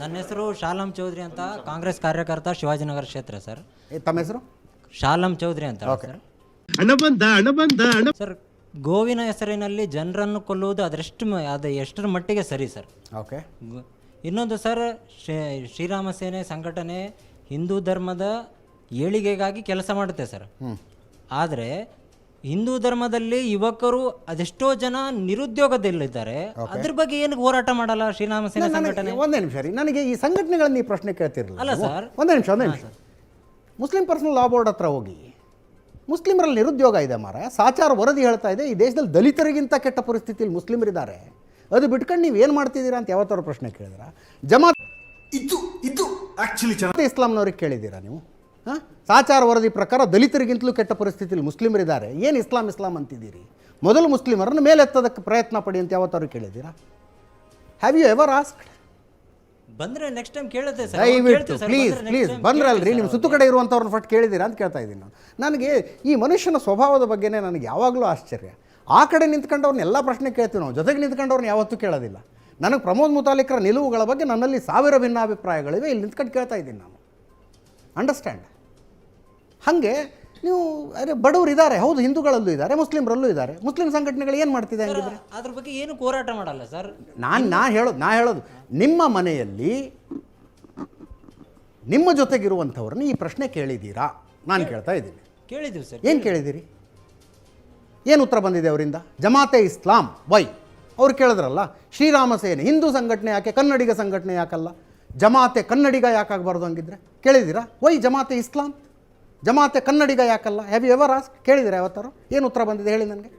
ನನ್ನ ಹೆಸರು ಶಾಲಂ ಚೌಧರಿ ಅಂತ ಕಾಂಗ್ರೆಸ್ ಕಾರ್ಯಕರ್ತ ಶಿವಾಜಿನಗರ ಕ್ಷೇತ್ರ ಸರ್. ತಮ್ಮ ಹೆಸರು? ಶಾಲಂ ಚೌಧರಿ ಅಂತ ಸರ್. ಹಣ ಬಂದ ಹಣ ಬಂದ ಹಣ ಸರ್ ಗೋವಿನ ಹೆಸರಿನಲ್ಲಿ ಜನರನ್ನು ಕೊಲ್ಲುವುದು ಅದೆಷ್ಟು ಮ- ಅದು ಎಷ್ಟರ ಮಟ್ಟಿಗೆ ಸರಿ ಸರ್. ಓಕೆ. ಗೊ- ಇನ್ನೊಂದು ಸರ್ ಶ್ರೀ- ಶ್ರೀರಾಮ ಸೇನೆ ಸಂಘಟನೆ ಹಿಂದೂ ಧರ್ಮದ ಏಳಿಗೆಗಾಗಿ ಕೆಲಸ ಮಾಡುತ್ತೆ ಸರ್. ಆದರೆ ಹಿಂದೂ ಧರ್ಮದಲ್ಲಿ ಯುವಕರು ಅದೆಷ್ಟೋ ಜನ ನಿರುದ್ಯೋಗದಲ್ಲಿದ್ದಾರೆ. ಅದ್ರ ಬಗ್ಗೆ ಏನು ಹೋರಾಟ ಮಾಡಲ್ಲ ಶ್ರೀರಾಮ ಸೇನೆ ಸಂಘಟನೆ? ಒಂದೇ ನಿಮಿಷ ರೀ. ನನಗೆ ಈ ಸಂಘಟನೆಗಳನ್ನ ಈ ಪ್ರಶ್ನೆ ಕೇಳ್ತಿರಲಿಲ್ಲ ಅಲ್ಲ ಸರ್. ಒಂದೇ ನಿಮಿಷ ಒಂದೇ ನಿಮಿಷ. ಮುಸ್ಲಿಂ ಪರ್ಸನಲ್ ಲಾ ಬೋರ್ಡ್ ಹತ್ರ ಹೋಗಿ ಮುಸ್ಲಿಮರಲ್ಲಿ ನಿರುದ್ಯೋಗ ಇದೆ ಮಾರ ಸಾಚಾರ ವರದಿ ಹೇಳ್ತಾ ಇದೆ ಈ ದೇಶದಲ್ಲಿ ದಲಿತರಿಗಿಂತ ಕೆಟ್ಟ ಪರಿಸ್ಥಿತಿಯಲ್ಲಿ ಮುಸ್ಲಿಮರಿದ್ದಾರೆ. ಅದು ಬಿಟ್ಕೊಂಡು ನೀವು ಏನು ಮಾಡ್ತಿದ್ದೀರಾ ಅಂತ ಯಾವತ್ತಾರು ಪ್ರಶ್ನೆ ಕೇಳಿದ್ರ? ಜಮಾತ್ ಇದು ಇದು ಆಕ್ಚುಲಿ ಚೆನ್ನಾಗಿ ಇಸ್ಲಾಂನವ್ರಿಗೆ ಕೇಳಿದ್ದೀರಾ ನೀವು? ಸಾಚಾರ ವರದಿ ಪ್ರಕಾರ ದಲಿತರಿಗಿಂತಲೂ ಕೆಟ್ಟ ಪರಿಸ್ಥಿತಿಯಲ್ಲಿ ಮುಸ್ಲಿಮರಿದ್ದಾರೆ. ಏನು ಇಸ್ಲಾಂ ಇಸ್ಲಾಂ ಅಂತಿದ್ದೀರಿ? ಮೊದಲು ಮುಸ್ಲಿಮರನ್ನು ಮೇಲೆತ್ತೋದಕ್ಕೆ ಪ್ರಯತ್ನ ಪಡಿ ಅಂತ ಯಾವತ್ತಾರು ಕೇಳಿದ್ದೀರಾ? ಹ್ಯಾವ್ ಯು ಎವರ್ ಆಸ್ಕ್ಡ್ ಬಂದರೆ ನೆಕ್ಸ್ಟ್ ಟೈಮ್ ಕೇಳುತ್ತೆ ದಯವಿಟ್ಟು ಪ್ಲೀಸ್ ಪ್ಲೀಸ್ ಬಂದ್ರಲ್ರಿ ನಿಮ್ಮ ಸುತ್ತು ಕಡೆ ಇರುವಂಥವ್ರನ್ನ ಫಟ್ ಕೇಳಿದ್ದೀರಾ ಅಂತ ಕೇಳ್ತಾ ಇದ್ದೀನಿ ನಾನು. ನನಗೆ ಈ ಮನುಷ್ಯನ ಸ್ವಭಾವದ ಬಗ್ಗೆನೇ ನನಗೆ ಯಾವಾಗಲೂ ಆಶ್ಚರ್ಯ. ಆ ಕಡೆ ನಿಂತ್ಕೊಂಡವ್ರನ್ನ ಎಲ್ಲ ಪ್ರಶ್ನೆ ಕೇಳ್ತೀವಿ ನಾವು. ಜೊತೆಗೆ ನಿಂತ್ಕೊಂಡವ್ರನ್ನ ಯಾವತ್ತೂ ಕೇಳೋದಿಲ್ಲ. ನನಗೆ ಪ್ರಮೋದ್ ಮುತಾಲಿಕರ ನಿಲುವುಗಳ ಬಗ್ಗೆ ನನ್ನಲ್ಲಿ ಸಾವಿರ ಭಿನ್ನಾಭಿಪ್ರಾಯಗಳಿವೆ. ಇಲ್ಲಿ ನಿಂತ್ಕೊಂಡು ಕೇಳ್ತಾ ಇದ್ದೀನಿ ನಾನು. ಅಂಡರ್ಸ್ಟ್ಯಾಂಡ್ ಹಾಗೆ ನೀವು ಅರೆ ಬಡವರು ಇದ್ದಾರೆ ಹೌದು ಹಿಂದೂಗಳಲ್ಲೂ ಇದ್ದಾರೆ ಮುಸ್ಲಿಮರಲ್ಲೂ ಇದ್ದಾರೆ ಮುಸ್ಲಿಂ ಸಂಘಟನೆಗಳು ಏನು ಮಾಡ್ತಿದೆ ಹಂಗಿದ್ರೆ? ಅದ್ರ ಬಗ್ಗೆ ಏನು ಹೋರಾಟ ಮಾಡಲ್ಲ ಸರ್. ನಾನು ನಾ ಹೇಳೋದು ನಾ ಹೇಳೋದು ನಿಮ್ಮ ಮನೆಯಲ್ಲಿ ನಿಮ್ಮ ಜೊತೆಗಿರುವಂಥವ್ರನ್ನ ಈ ಪ್ರಶ್ನೆ ಕೇಳಿದ್ದೀರಾ ನಾನು ಕೇಳ್ತಾ ಇದ್ದೀನಿ. ಕೇಳಿದ್ದೀವಿ ಸರ್ ಏನು ಕೇಳಿದ್ದೀರಿ ಏನು ಉತ್ತರ ಬಂದಿದೆ ಅವರಿಂದ? ಜಮಾತೆ ಇಸ್ಲಾಂ ವೈ. ಅವ್ರು ಕೇಳಿದ್ರಲ್ಲ ಶ್ರೀರಾಮ ಸೇನೆ ಹಿಂದೂ ಸಂಘಟನೆ ಯಾಕೆ ಕನ್ನಡಿಗ ಸಂಘಟನೆ ಯಾಕಲ್ಲ? ಜಮಾತೆ ಕನ್ನಡಿಗ ಯಾಕಾಗಬಾರ್ದು ಹಂಗಿದ್ರೆ? ಕೇಳಿದ್ದೀರಾ ವೈ ಜಮಾತೆ ಇಸ್ಲಾಂ? ಜಮಾತೆ ಕನ್ನಡಿಗ ಯಾಕಲ್ಲ? ಹ್ಯಾವ್ ಯು ಎವರ್ ಆಸ್ಕ್ ಕೇಳಿದರೆ ಯಾವತ್ತಾರು? ಏನು ಉತ್ತರ ಬಂದಿದೆ ಹೇಳಿ ನನಗೆ?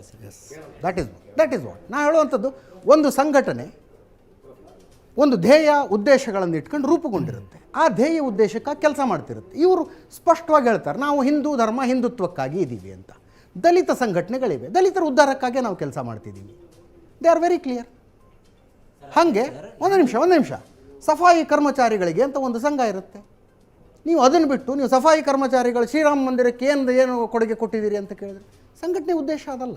Yes that that is that is what ನಾನು ಹೇಳುವಂಥದ್ದು ಒಂದು ಸಂಘಟನೆ ಒಂದು ಧ್ಯೇಯ ಉದ್ದೇಶಗಳನ್ನು ಇಟ್ಕೊಂಡು ರೂಪುಗೊಂಡಿರುತ್ತೆ. ಆ ಧ್ಯೇಯ ಉದ್ದೇಶಕ್ಕಾಗಿ ಕೆಲಸ ಮಾಡ್ತಿರುತ್ತೆ. ಇವರು ಸ್ಪಷ್ಟವಾಗಿ ಹೇಳ್ತಾರೆ ನಾವು ಹಿಂದೂ ಧರ್ಮ ಹಿಂದುತ್ವಕ್ಕಾಗಿ ಇದ್ದೀವಿ ಅಂತ. ದಲಿತ ಸಂಘಟನೆಗಳಿವೆ. ದಲಿತರ ಉದ್ಧಾರಕ್ಕಾಗಿ ನಾವು ಕೆಲಸ ಮಾಡ್ತಿದ್ದೀವಿ ದೇ ಆರ್ ವೆರಿ ಕ್ಲಿಯರ್ ಹಾಗೆ ಒಂದು ನಿಮಿಷ ಒಂದು ನಿಮಿಷ. ಸಫಾಯಿ ಕರ್ಮಚಾರಿಗಳಿಗೆ ಅಂತ ಒಂದು ಸಂಘ ಇರುತ್ತೆ. ನೀವು ಅದನ್ನು ಬಿಟ್ಟು ನೀವು ಸಫಾಯಿ ಕರ್ಮಚಾರಿಗಳು ಶ್ರೀರಾಮ ಮಂದಿರಕ್ಕೆ ಏನು ಏನು ಕೊಡುಗೆ ಕೊಟ್ಟಿದ್ದೀರಿ ಅಂತ ಕೇಳಿದ್ರೆ ಸಂಘಟನೆ ಉದ್ದೇಶ ಅದಲ್ಲ.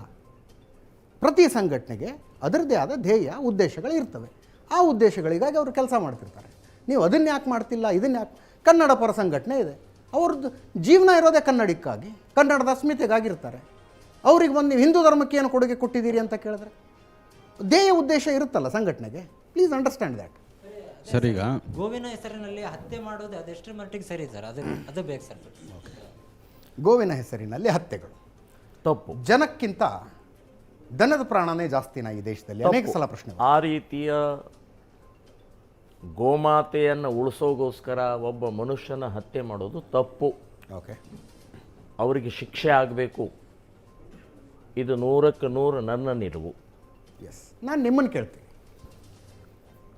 ಪ್ರತಿ ಸಂಘಟನೆಗೆ ಅದರದ್ದೇ ಆದ ಧ್ಯೇಯ, ಉದ್ದೇಶಗಳು ಇರ್ತವೆ. ಆ ಉದ್ದೇಶಗಳಿಗಾಗಿ ಅವರು ಕೆಲಸ ಮಾಡ್ತಿರ್ತಾರೆ. ನೀವು ಅದನ್ನ ಯಾಕೆ ಮಾಡ್ತಿಲ್ಲ, ಇದನ್ನ ಯಾಕೆ? ಕನ್ನಡ ಪರ ಸಂಘಟನೆ ಇದೆ. ಅವ್ರದ್ದು ಜೀವನ ಇರೋದೇ ಕನ್ನಡಕ್ಕಾಗಿ, ಕನ್ನಡದ ಅಸ್ಮಿತೆಗಾಗಿರ್ತಾರೆ. ಅವ್ರಿಗೆ ಬಂದು ನೀವು ಹಿಂದೂ ಧರ್ಮಕ್ಕೆ ಏನು ಕೊಡುಗೆ ಕೊಟ್ಟಿದ್ದೀರಿ ಅಂತ ಕೇಳಿದ್ರೆ, ಧ್ಯೇಯ ಉದ್ದೇಶ ಇರುತ್ತಲ್ಲ ಸಂಘಟನೆಗೆ. ಪ್ಲೀಸ್ ಅಂಡರ್ಸ್ಟ್ಯಾಂಡ್ ದ್ಯಾಟ್ ಸರ್ ಈಗ. ಗೋವಿನ ಹೆಸರಿನಲ್ಲಿ ಹತ್ಯೆ ಮಾಡೋದು ಅದೆಷ್ಟರ ಮಟ್ಟಿಗೆ ಸರಿ ಸರ್? ಅದು ಅದು ಬೇಕು ಸರ್. ಗೋವಿನ ಹೆಸರಿನಲ್ಲಿ ಹತ್ಯೆಗಳು. ತಪ್ಪು. ಜನಕ್ಕಿಂತ ದನದ ಪ್ರಾಣನೇ ಜಾಸ್ತಿನ ಈ ದೇಶದಲ್ಲಿ ಅನೇಕ ಸಲ ಪ್ರಶ್ನೆ ಆ ರೀತಿಯ ಗೋಮಾತೆಯನ್ನು ಉಳಿಸೋಗೋಸ್ಕರ ಒಬ್ಬ ಮನುಷ್ಯನ ಹತ್ಯೆ ಮಾಡೋದು ತಪ್ಪು. ಓಕೆ. ಅವರಿಗೆ ಶಿಕ್ಷೆ ಆಗಬೇಕು. ಇದು ನೂರಕ್ಕೆ ನೂರು ನನ್ನ ನಿಲುವು. ಎಸ್ ನಾನು ನಿಮ್ಮನ್ನು ಕೇಳ್ತೀನಿ.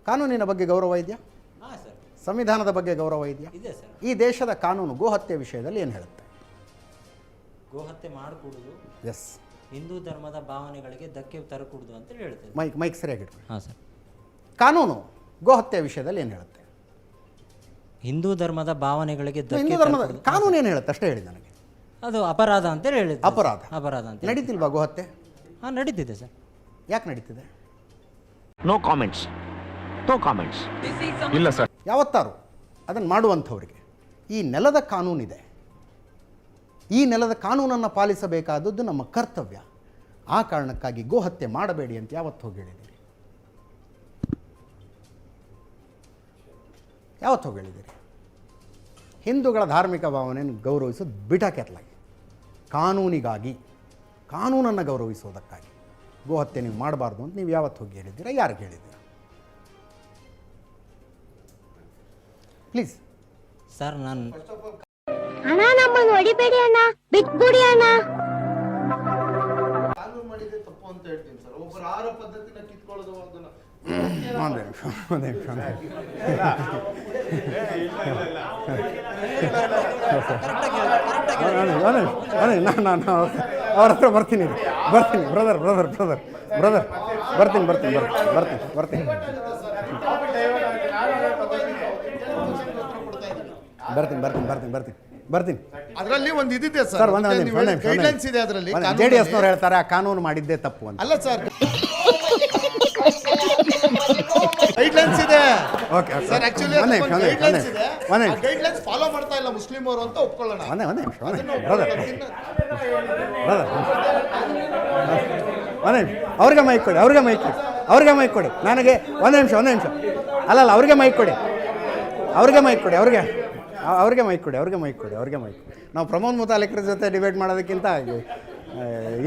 ಕಾನೂನಿನ ಬಗ್ಗೆ ಗೌರವ ಇದೆಯಾ? ಹಾಂ ಸರ್. ಸಂವಿಧಾನದ ಬಗ್ಗೆ ಗೌರವ ಇದೆಯಾ? ಇದೆ ಸರ್. ಈ ದೇಶದ ಕಾನೂನು ಗೋಹತ್ಯೆ ವಿಷಯದಲ್ಲಿ ಏನು ಹೇಳುತ್ತೆ? ಗೋಹತ್ಯೆ ಮಾಡಿಕೊಡುದು ಎಸ್ ಹಿಂದೂ ಧರ್ಮದ ಭಾವನೆಗಳಿಗೆ ಧಕ್ಕೆ ತರಕೂಡುದು ಅಂತ ಹೇಳುತ್ತೆ ಮೈಕ್ ಮೈಕ್ ಸರಿಯಾಗಿ ಹಾ ಸರ್. ಕಾನೂನು ಗೋಹತ್ಯೆ ವಿಷಯದಲ್ಲಿ ಏನು ಹೇಳುತ್ತೆ? ಹಿಂದೂ ಧರ್ಮದ ಭಾವನೆಗಳಿಗೆ ಧಕ್ಕೆ ಹಿಂದೂ ಧರ್ಮದ ತರಕೂಡುದು. ಕಾನೂನು ಏನು ಹೇಳುತ್ತೆ? ಅಷ್ಟೇ ಹೇಳಿ ನನಗೆ. ಅದು ಅಪರಾಧ ಅಂತ ಹೇಳಿದ್ದೆ. ಅಪರಾಧ. ಅಪರಾಧ ಅಂತ. ನಡೀತಿಲ್ವಾ ಗೋಹತ್ಯೆ ಹಾಂ ನಡೀತಿದೆ ಸರ್. ಯಾಕೆ ನಡೀತಿದೆ? ನೋ ಕಾಮೆಂಟ್ಸ್ ನೋ ಕಾಮೆಂಟ್ಸ್ ಇಲ್ಲ ಸರ್. ಯಾವತ್ತಾರು ಅದನ್ನು ಮಾಡುವಂಥವ್ರಿಗೆ ಈ ನೆಲದ ಕಾನೂನಿದೆ. ಈ ನೆಲದ ಕಾನೂನನ್ನು ಪಾಲಿಸಬೇಕಾದದ್ದು ನಮ್ಮ ಕರ್ತವ್ಯ. ಆ ಕಾರಣಕ್ಕಾಗಿ ಗೋಹತ್ಯೆ ಮಾಡಬೇಡಿ ಅಂತ ಯಾವತ್ತು ಹೋಗಿ ಹೇಳಿದ್ದೀರಿ? ಯಾವತ್ತು ಹೋಗಿ ಹೇಳಿದ್ದೀರಿ? ಹಿಂದೂಗಳ ಧಾರ್ಮಿಕ ಭಾವನೆಯನ್ನು ಗೌರವಿಸೋದು ಬಿಟಾಕೆತ್ಲಾಗಿ. ಕಾನೂನಿಗಾಗಿ ಕಾನೂನನ್ನು ಗೌರವಿಸೋದಕ್ಕಾಗಿ ಗೋಹತ್ಯೆ ನೀವು ಮಾಡಬಾರ್ದು ಅಂತ ನೀವು ಯಾವತ್ತು ಹೋಗಿ ಹೇಳಿದ್ದೀರಾ? ಯಾರಿಗೆ ಹೇಳಿದ್ದೀರಾ? ಪ್ಲೀಸ್ ಸರ್ ನಾನು ಅಣ್ಣ ನಮ್ಮನ್ನು ಹೊಡಿಬೇಡಿ ಅಣ್ಣ ಬಿಟ್ಬಿಡಿ ಅಣ್ಣ ಒಂದೇ ನಿಮಿಷ ಒಂದೇ ನಿಮಿಷ ಒಂದೇ ನಿಮಿಷ ನಾನು ನಾನು ಅವ್ರ ಹತ್ರ ಬರ್ತೀನಿ ಬರ್ತೀನಿ ಬ್ರದರ್ ಬ್ರದರ್ ಬ್ರದರ್ ಬ್ರದರ್ ಬರ್ತೀನಿ ಬರ್ತೀನಿ ಬರ್ತೀನಿ ಬರ್ತೀನಿ ಬರ್ತೀನಿ ಬರ್ತೀನಿ ಬರ್ತೀನಿ ಬರ್ತೀನಿ ಬರ್ತೀನಿ ಬರ್ತೀನಿ. ಅದರಲ್ಲಿ ಒಂದು ಇದಿದೆ ಸರ್. ಒಂದೇ ಗೈಡ್ಲೈನ್ಸ್ ಇದೆ ಅದರಲ್ಲಿ. ಜೆ ಡಿ ಎಸ್ನವ್ರು ಹೇಳ್ತಾರೆ ಆ ಕಾನೂನು ಮಾಡಿದ್ದೇ ತಪ್ಪು ಅಂತ. ಅಲ್ಲ ಸರ್. ಗೈಡ್ಲೈನ್ಸ್ ಇದೆ. ಓಕೆ ಸರ್ ಆಕ್ಚುಲಿ ಒಂದೇ ಗೈಡ್ಲೈನ್ಸ್ ಇದೆ. ಒಂದೇ ಗೈಡ್ಲೈನ್ಸ್ ಫಾಲೋ ಮಾಡ್ತಾ ಇಲ್ಲ ಮುಸ್ಲಿಮ್ ಅವರು ಅಂತ ಒಪ್ಕೊಳ್ಳೋಣ. ಒಂದೇ ಒಂದೇ ನಿಮಿಷ ಒಂದೇ ಬ್ರದರ್ ಬ್ರದರ್ ಒಂದೇ ಅವ್ರಿಗೆ ಮೈಕ್ ಕೊಡಿ ಅವ್ರಿಗೆ ಮೈಕ್ ಕೊಡಿ ಅವ್ರಿಗೆ ಮೈಕ್ ಕೊಡಿ. ನನಗೆ ಒಂದೇ ನಿಮಿಷ ಒಂದೇ ನಿಮಿಷ. ಅಲ್ಲಲ್ಲ ಅವ್ರಿಗೆ ಮೈಕ್ ಕೊಡಿ. ಅವ್ರಿಗೆ ಮೈಕ್ ಕೊಡಿ ಅವ್ರಿಗೆ. ಅವ್ರಿಗೆ ಮೈಕ್ ಕೊಡಿ ಅವ್ರಿಗೆ ಮೈಕ್ ಕೊಡಿ ಅವ್ರಿಗೆ ಮೈಕ್ ಕೊಡಿ. ನಾವು ಪ್ರಮೋದ್ ಮುತಾಲಿಕರ ಜೊತೆ ಡಿಬೇಟ್ ಮಾಡೋದಕ್ಕಿಂತ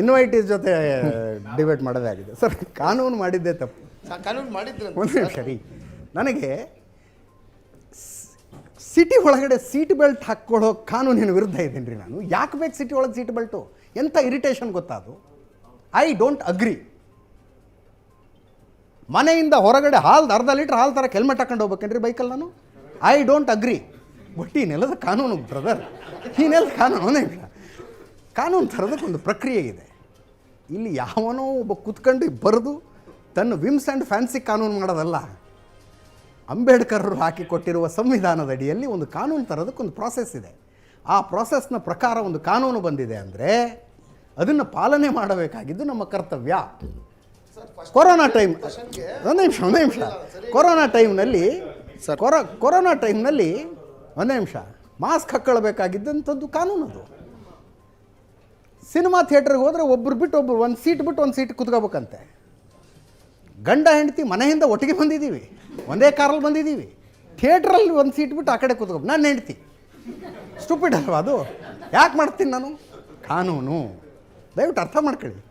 ಇನ್ವೈಟೀಸ್ ಜೊತೆ ಡಿಬೇಟ್ ಮಾಡೋದೇ ಆಗಿದೆ. ಸರ್ ಕಾನೂನು ಮಾಡಿದ್ದೇ ತಪ್ಪು. ಕಾನೂನು ಮಾಡಿದ್ದೆ ಒಂದು ನಿಮಿಷ ರೀ ನನಗೆ ಸಿಟಿ ಒಳಗಡೆ ಸೀಟ್ ಬೆಲ್ಟ್ ಹಾಕ್ಕೊಳ್ಳೋ ಕಾನೂನಿನ ವಿರುದ್ಧ ಇದ್ದೀನಿ ರೀ ನಾನು? ಯಾಕೆ ಬೇಕು ಸಿಟಿ ಒಳಗೆ ಸೀಟ್ ಬೆಲ್ಟು ಎಂಥ ಇರಿಟೇಷನ್ ಗೊತ್ತಾ ಅದು? ಐ ಡೋಂಟ್ ಅಗ್ರಿ ಮನೆಯಿಂದ ಹೊರಗಡೆ ಹಾಲು ಅರ್ಧ ಲೀಟ್ರ್ ಹಾಲು ಥರ ಹೆಲ್ಮೆಟ್ ಹಾಕೊಂಡು ಹೋಗ್ಬೇಕೇನ್ರಿ ಬೈಕಲ್ಲಿ ನಾನು? ಐ ಡೋಂಟ್ ಅಗ್ರಿ ಬಟ್ ಈ ನೆಲದ ಕಾನೂನು ಬ್ರದರ್ ಈ ನೆಲದ ಕಾನೂನು ಒಂದೇ ನಿಮಿಷ ಕಾನೂನು ಥರದಕ್ಕೊಂದು ಪ್ರಕ್ರಿಯೆ ಇದೆ. ಇಲ್ಲಿ ಯಾವನೋ ಒಬ್ಬ ಕುತ್ಕೊಂಡು ಬರೆದು ತನ್ನ ವಿಮ್ಸ್ ಆ್ಯಂಡ್ ಫ್ಯಾನ್ಸಿ ಕಾನೂನು ಮಾಡೋದಲ್ಲ ಅಂಬೇಡ್ಕರ್ರು ಹಾಕಿಕೊಟ್ಟಿರುವ ಸಂವಿಧಾನದ ಅಡಿಯಲ್ಲಿ ಒಂದು ಕಾನೂನು ತರೋದಕ್ಕೊಂದು ಪ್ರಾಸೆಸ್ ಇದೆ. ಆ ಪ್ರಾಸೆಸ್ನ ಪ್ರಕಾರ ಒಂದು ಕಾನೂನು ಬಂದಿದೆ ಅಂದರೆ ಅದನ್ನು ಪಾಲನೆ ಮಾಡಬೇಕಾಗಿದ್ದು ನಮ್ಮ ಕರ್ತವ್ಯ. ಕೊರೋನಾ ಟೈಮ್ ಒಂದು ನಿಮಿಷ ಒಂದು ನಿಮಿಷ. ಕೊರೋನಾ ಟೈಮ್ನಲ್ಲಿ ಕೊರೋ ಕೊರೋನಾ ಟೈಮ್ನಲ್ಲಿ ಒಂದೇ ನಿಮಿಷ ಮಾಸ್ಕ್ ಹಾಕ್ಕೊಳ್ಬೇಕಾಗಿದ್ದಂಥದ್ದು ಕಾನೂನು ಅದು. ಸಿನಿಮಾ ಥಿಯೇಟ್ರಿಗೆ ಹೋದರೆ ಒಬ್ರು ಬಿಟ್ಟು ಒಬ್ರು ಒಂದು ಸೀಟ್ ಬಿಟ್ಟು ಒಂದು ಸೀಟ್ ಕುತ್ಕೋಬೇಕಂತೆ. ಗಂಡ ಹೆಂಡತಿ ಮನೆಯಿಂದ ಒಟ್ಟಿಗೆ ಬಂದಿದ್ದೀವಿ. ಒಂದೇ ಕಾರಲ್ಲಿ ಬಂದಿದ್ದೀವಿ. ಥಿಯೇಟ್ರಲ್ಲಿ ಒಂದು ಸೀಟ್ ಬಿಟ್ಟು ಆ ಕಡೆ ಕೂತ್ಕೊ ನಾನು ಹೆಂಡ್ತಿ. ಸ್ಟುಪಿಡ್ ಅಲ್ವಾ ಅದು? ಯಾಕೆ ಮಾಡ್ತೀನಿ ನಾನು? ಕಾನೂನು. ದಯವಿಟ್ಟು ಅರ್ಥ ಮಾಡ್ಕೊಳ್ಳಿ.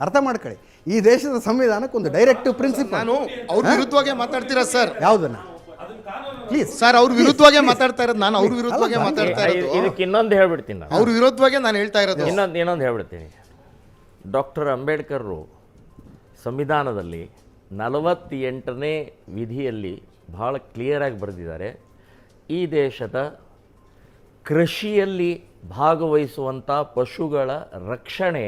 ಅರ್ಥ ಮಾಡ್ಕೊಳ್ಳಿ. ಈ ದೇಶದ ಸಂವಿಧಾನಕ್ಕೆ ಒಂದು ಡೈರೆಕ್ಟಿವ್ ಪ್ರಿನ್ಸಿಪಲ್ ನಾನು ಅವ್ರ ವಿರುದ್ಧವಾಗೇ ಮಾತಾಡ್ತೀರಾ ಸರ್? ಯಾವುದನ್ನ? ಪ್ಲೀಸ್ ಸರ್ ಅವ್ರ ವಿರುದ್ಧವಾಗಿ ಮಾತಾಡ್ತಾ ಇರೋದು ನಾನು ಅವ್ರ ವಿರುದ್ಧವಾಗಿ ಮಾತಾಡ್ತಾ ಇರೋದು. ಇದಕ್ಕೆ ಇನ್ನೊಂದು ಹೇಳ್ಬಿಡ್ತೀನಿ ನಾನು. ಅವ್ರ ವಿರುದ್ಧವಾಗಿ ನಾನು ಹೇಳ್ತಾ ಇರೋದು. ಇನ್ನೊಂದು ಇನ್ನೊಂದು ಹೇಳ್ಬಿಡ್ತೀನಿ. ಡಾಕ್ಟರ್ ಅಂಬೇಡ್ಕರ್ರು ಸಂವಿಧಾನದಲ್ಲಿ ನಲವತ್ತೆಂಟನೇ ವಿಧಿಯಲ್ಲಿ ಬಹಳ ಕ್ಲಿಯರಾಗಿ ಬರೆದಿದ್ದಾರೆ. ಈ ದೇಶದ ಕೃಷಿಯಲ್ಲಿ ಭಾಗವಹಿಸುವಂಥ ಪಶುಗಳ ರಕ್ಷಣೆ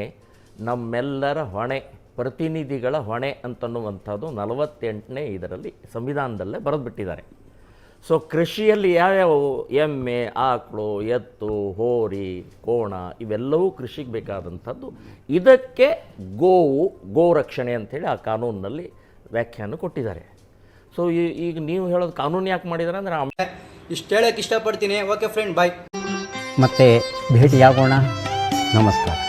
ನಮ್ಮೆಲ್ಲರ ಹೊಣೆ ಪ್ರತಿನಿಧಿಗಳ ಹೊಣೆ ಅಂತನ್ನುವಂಥದ್ದು ನಲವತ್ತೆಂಟನೇ ಇದರಲ್ಲಿ ಸಂವಿಧಾನದಲ್ಲೇ ಬರೆದುಬಿಟ್ಟಿದ್ದಾರೆ. ಸೊ ಕೃಷಿಯಲ್ಲಿ ಯಾವ್ಯಾವ ಎಮ್ಮೆ ಆಕಳು ಎತ್ತು ಹೋರಿ ಕೋಣ ಇವೆಲ್ಲವೂ ಕೃಷಿಗೆ ಬೇಕಾದಂಥದ್ದು. ಇದಕ್ಕೆ ಗೋವು ಗೋ ರಕ್ಷಣೆ ಅಂಥೇಳಿ ಆ ಕಾನೂನಿನಲ್ಲಿ ವ್ಯಾಖ್ಯಾನ ಕೊಟ್ಟಿದ್ದಾರೆ. ಸೊ ಈಗ ನೀವು ಹೇಳೋದು ಕಾನೂನು ಯಾಕೆ ಮಾಡಿದ್ದಾರೆ ಅಂದರೆ ಇಷ್ಟು ಹೇಳಕ್ಕೆ ಇಷ್ಟಪಡ್ತೀನಿ. ಓಕೆ ಫ್ರೆಂಡ್ ಬಾಯ್ ಮತ್ತೆ ಭೇಟಿಯಾಗೋಣ. ನಮಸ್ಕಾರ.